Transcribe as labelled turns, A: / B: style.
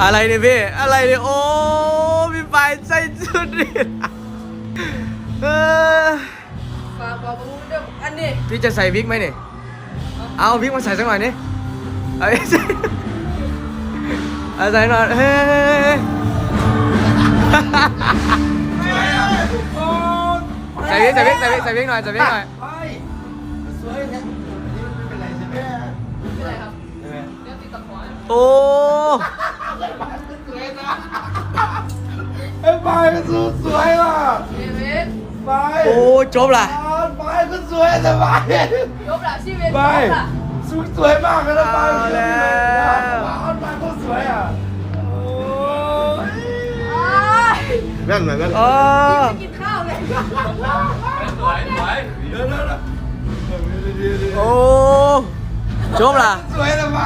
A: อะไรเนี่ยพี่ อะไรเนี่ยโอ้พี่ปายใส่ชุดนี่เออ
B: ฝากบอกผมด้วยอันนี้
A: พี่จะใส่วิกไหมเนี่ยเอาวิกมาใส่สักหน่อยนี่เอาใส่เอาใส่หน่อยเฮ้ยใส่วิกใส่วิกใส่วิกใส่วิกหน่อยใส่วิกหน่อย
C: สว ไม่เป็นไรใช่ไหม
B: ไม่ไรครับเดี๋ยวติดตะขวาน
A: โอ้
C: ไอ้ปลายก็สวยสวยว่ะ
B: เอเวน
C: ปลาย
A: โอ้จบล่ะ
C: ปก็สวยแต่ปลาย
B: ยกละชีวิตย
C: ปสวยสวยมากเลยนะป
A: แล้ว
C: ปลายปก็สวยอะโอ้ย
D: แว่นหน่อยแว่น
A: โอ้
B: ไปกินข้าวเลย
C: เดี๋ยเดี๋ยวเดี๋ยว
A: โอ้จบละ
C: สวยแต่ป